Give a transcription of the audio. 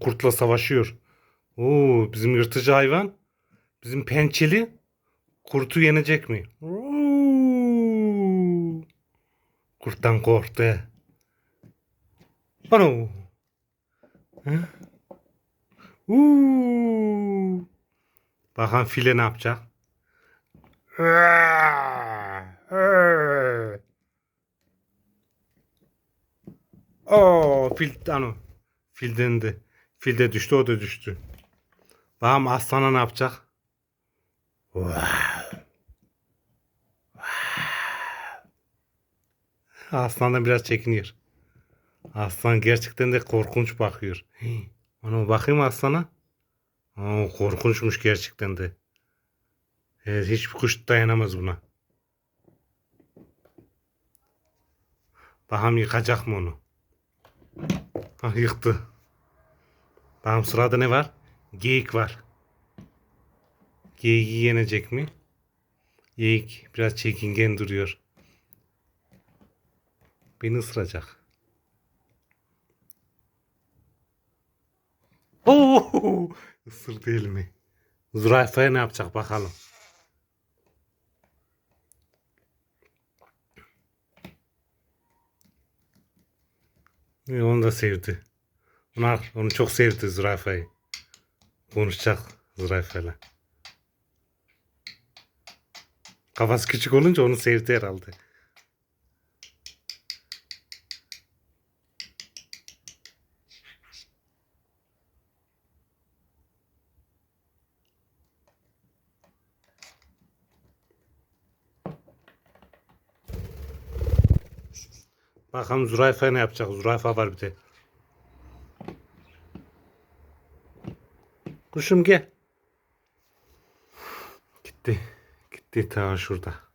Kurtla savaşıyor. Oo, bizim yırtıcı hayvan. Bizim pençeli kurtu yenecek mi? Oo. Kurttan korktu. Hı? Oo. Bakalım file ne yapacak? Oo, fil ano. Fil dendi. Fil de düştü, o da düştü. Bakalım aslana ne yapacak? Aslandan biraz çekiniyor. Aslan gerçekten de korkunç bakıyor. Hii, Ona bakayım aslana. Oo, korkunçmuş gerçekten de. Evet, hiçbir kuş dayanamaz buna. Bakalım yıkacak mı onu? Ah yıktı. Bakalım sırada ne var? Geyik var. Geyiği yenecek mi? Geyik biraz çekingen duruyor. Beni ısıracak. Oo! Isırdı elimi. Zürafaya ne yapacak bakalım. Onu da sevdi. Onu, onu çok sevdi zürafayı. Konuşacak zürafayla. Kafası küçük olunca onu sevdi herhalde. Bakalım zürafa ne yapacak? Zürafa var bir de. Kuşum gel. Gitti. Gitti ta şurada.